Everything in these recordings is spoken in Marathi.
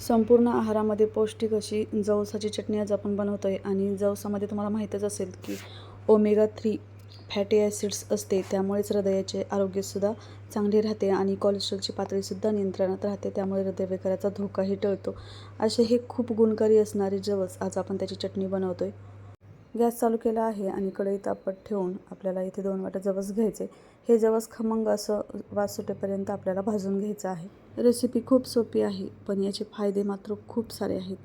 संपूर्ण आहारामध्ये पौष्टिक अशी जवसाची चटणी आज आपण बनवतो आहे आणि जवसामध्ये तुम्हाला माहीतच असेल की ओमेगा थ्री फॅटी ॲसिड्स असते. त्यामुळेच हृदयाचे आरोग्यसुद्धा चांगले राहते आणि कोलेस्ट्रॉलची पातळीसुद्धा नियंत्रणात राहते. त्यामुळे हृदयविकाराचा धोकाही टळतो. असे हे खूप गुणकारी असणारे जवस आज आपण त्याची चटणी बनवतो आहे गॅस चालू केला आहे आणि कढई तापत ठेवून आपल्याला इथे दोन वाटं जवस घ्यायचे. हे जवस खमंग असं वास सुटेपर्यंत आपल्याला भाजून घ्यायचं आहे. रेसिपी खूप सोपी आहे पण याचे फायदे मात्र खूप सारे आहेत.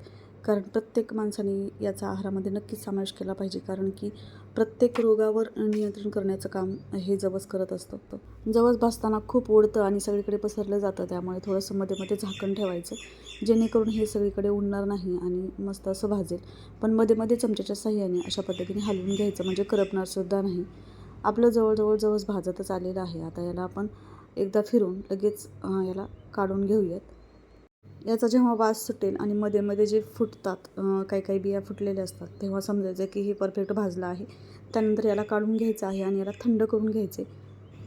कारण प्रत्येक माणसाने याचा आहारामध्ये नक्कीच समावेश केला पाहिजे कारण की प्रत्येक रोगावर नियंत्रण करण्याचं काम हे जवस करत असतं. जवस भाजताना खूप ओढतं आणि सगळीकडे पसरलं जातं त्यामुळे थोडंसं मध्ये मध्ये झाकण ठेवायचं जेणेकरून हे सगळीकडे उडणार नाही आणि मस्त असं भाजेल. पण मध्ये मध्ये चमच्याच्या साह्याने अशा पद्धतीने हलवून घ्यायचं म्हणजे करपणारसुद्धा नाही. आपलं जवळजवळ जवस भाजतच आलेलं आहे. आता याला आपण एकदा फिरून लगेच याला काढून घेऊयात. याचा जेव्हा वास सुटेल आणि मध्ये मध्ये जे फुटतात काही काही बिया फुटलेल्या असतात तेव्हा समजायचं की हे परफेक्ट भाजलं आहे. त्यानंतर याला काढून घ्यायचं आहे आणि याला थंड करून घ्यायचे.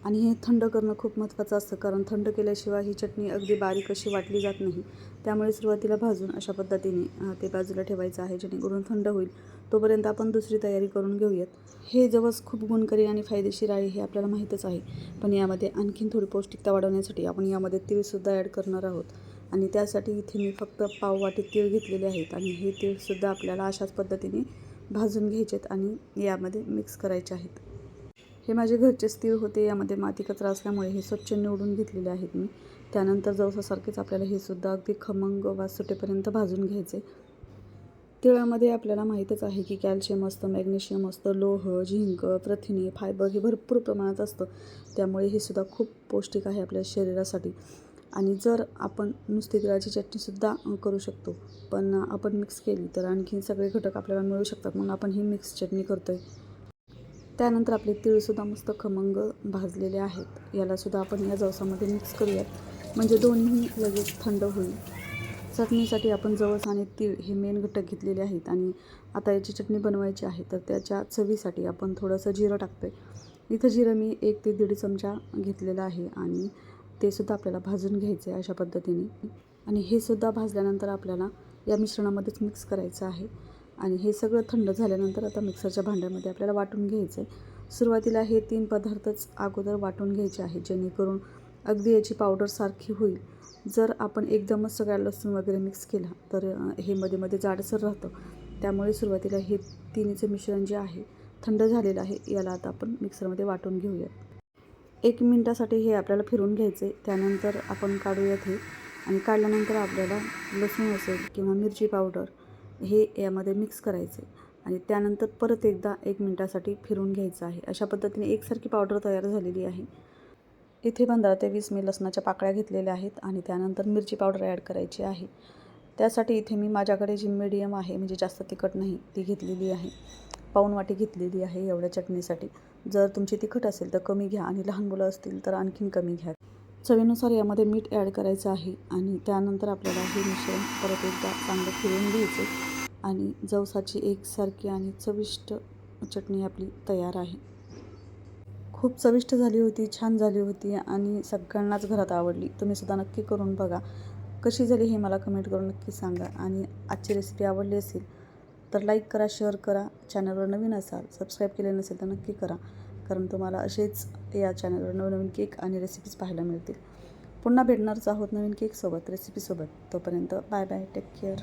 आणि हे थंड करणं खूप महत्त्वाचं असतं कारण थंड केल्याशिवाय ही चटणी अगदी बारीक अशी वाटली जात नाही. त्यामुळे सुरुवातीला भाजून अशा पद्धतीने ते बाजूला ठेवायचं आहे जेणेकरून थंड होईल. तोपर्यंत आपण दुसरी तयारी करून घेऊयात. हे जवस खूप गुणकारी आणि फायदेशीर आहे हे आपल्याला माहीतच आहे. पण यामध्ये आणखीन थोडी पौष्टिकता वाढवण्यासाठी आपण यामध्ये तीळसुद्धा ॲड करणार आहोत. आणि त्यासाठी इथे मी फक्त पाववाटी तीळ घेतलेले आहेत आणि हे तीळसुद्धा आपल्याला अशाच पद्धतीने भाजून घ्यायचेत आणि यामध्ये मिक्स करायचे आहेत. हे माझे घरचेच तीळ होते यामध्ये माती कचरा असल्यामुळे हे स्वच्छ निवडून घेतलेले आहेत मी. त्यानंतर जवसासारखेच आपल्याला हे सुद्धा अगदी खमंग वास सुटेपर्यंत भाजून घ्यायचे. तिळामध्ये आपल्याला माहीतच आहे की कॅल्शियम असतं मॅग्नेशियम असतं लोह झिंक प्रथिने फायबर हे भरपूर प्रमाणात असतं. त्यामुळे हे सुद्धा खूप पौष्टिक आहे आपल्या शरीरासाठी. आणि जर आपण नुसती तिळाची चटणीसुद्धा करू शकतो पण आपण मिक्स केली तर आणखीन सगळे घटक आपल्याला मिळू शकतात. म्हणून आपण ही मिक्स चटणी करतो आहे त्यानंतर आपले तीळसुद्धा मस्त खमंग भाजलेले आहेत. यालासुद्धा आपण या जवसामध्ये मिक्स करूयात. म्हणजे दोन्ही लगेच थंड होईल. चटणीसाठी आपण जवस आणि तीळ हे मेन घटक घेतलेले आहेत. आणि आता याची चटणी बनवायची आहे तर त्याच्या चवीसाठी आपण थोडंसं जिरं टाकतो आहे इथं जिरं मी एक ते दीड चमचा घेतलेला आहे. आणि ते सुद्धा आपल्याला भाजून घ्यायचं आहे अशा पद्धतीने. आणि हे सुद्धा भाजल्यानंतर आपल्याला या मिश्रणामध्येच मिक्स करायचं आहे. आणि हे सगळं थंड झाल्यानंतर आता मिक्सरच्या भांड्यामध्ये आपल्याला वाटून घ्यायचं आहे सुरुवातीला हे तीन पदार्थच अगोदर वाटून घ्यायचे आहेत जेणेकरून अगदी याची पावडर सारखी होईल. जर आपण एकदमच सगळ्या लसूण वगैरे मिक्स केला तर हे मध्ये मध्ये जाडसर राहतं. त्यामुळे सुरुवातीला हे तिन्हीचं मिश्रण जे आहे थंड झालेलं आहे याला आता आपण मिक्सरमध्ये वाटून घेऊयात. एक मिनटासाठी हे आपल्याला फिरून घ्यायचे. त्यानंतर आपण काढूयात हे. आणि काढल्यानंतर आपल्याला लसूण असेल किंवा मिरची पावडर हे यामध्ये मिक्स करायचे. आणि त्यानंतर परत एकदा एक मिनटासाठी फिरून घ्यायचं आहे. अशा पद्धतीने एकसारखी पावडर तयार झालेली आहे. इथे पंधरा ते वीस मी लसणाच्या पाकळ्या घेतलेल्या आहेत आणि त्यानंतर मिरची पावडर ॲड करायची आहे. त्यासाठी इथे मी माझ्याकडे जी मिडियम आहे म्हणजे जास्त तिखट नाही ती घेतलेली आहे. पाऊण वाटी घेतलेली आहे एवढ्या चटणीसाठी. जर तुमची तिखट असेल तर कमी घ्या आणि लहान मुलं असतील तर आणखीन कमी घ्या. चवीनुसार यामध्ये मीठ ॲड करायचं आहे आणि त्यानंतर आपल्याला हे मिश्रण परत एकदा चांगलं फिरून घ्यायचं आणि जवसाची एकसारखी आणि चविष्ट चटणी आपली तयार आहे. खूप चविष्ट झाली होती छान झाली होती आणि सगळ्यांनाच घरात आवडली. तुम्ही सुद्धा नक्की करून बघा. कशी झाली हे मला कमेंट करून नक्की सांगा. आणि आजची रेसिपी आवडली असेल तर लाईक करा शेअर करा. चॅनलवर नवीन असाल सबस्क्राईब केले नसेल तर नक्की करा. कारण तुम्हाला असेच या चॅनलवर नवनवीन केक आणि रेसिपीज पाहायला मिळतील. पुन्हा भेटणारच आहोत नवीन केकसोबत रेसिपीसोबत तोपर्यंत बाय बाय टेक केअर